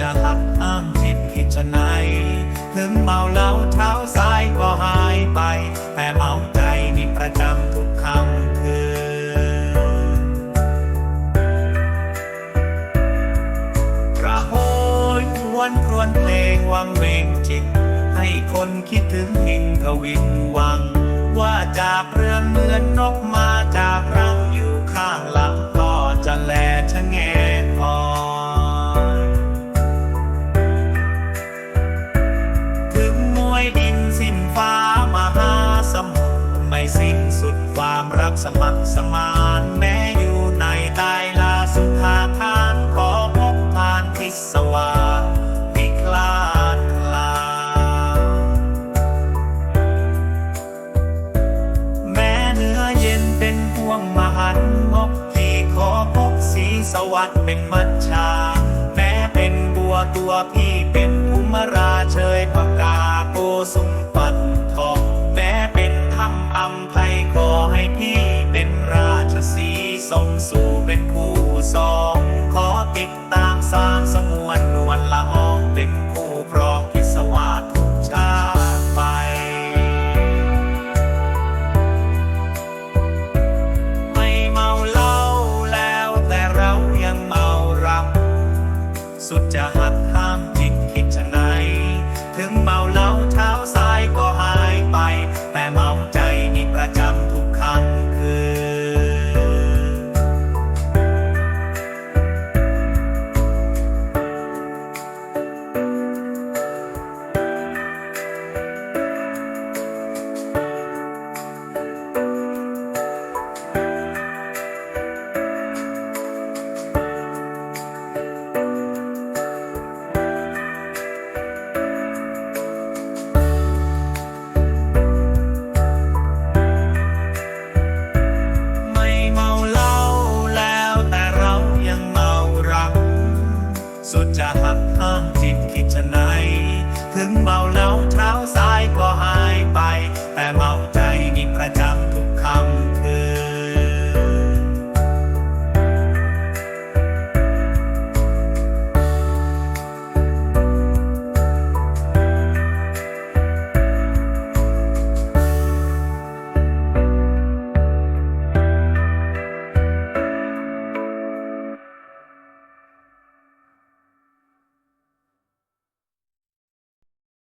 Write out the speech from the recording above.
จะหักห้ามผิดผิดชะไหนถึงเมาแล้วเท้าซ้ายก็หายไป แต่เมาใจมีประจำทุกคำคืนกระโหยควนครวนเพลงวังเวงจิต ให้คนคิดถึงหิงทวินวัง ว่าจะเปลืองเหมือนนกม้ มานแม้อยู่ในใต้ลาสุธาทานขอพบทานทิศวาพิคลานลา แม้เนื้อเย็นเป็นห่วงมหันมกที่ขอพบสีสวัสดิ์เป็นมัจฉาแม้เป็นบัวตัวพี่เป็นภูมิราเชยปากกาโเป็นผู้สองขอติดตามสร้างสมวนนวลละอองเป็นผู้พรอมพิสวาสทุกชาติไปไม่เมาเหล้าแล้วแต่เรายังเมารำสุดจะห สุดจะหักห้างจิตคิดจะไหน ถึงเบาแล้ว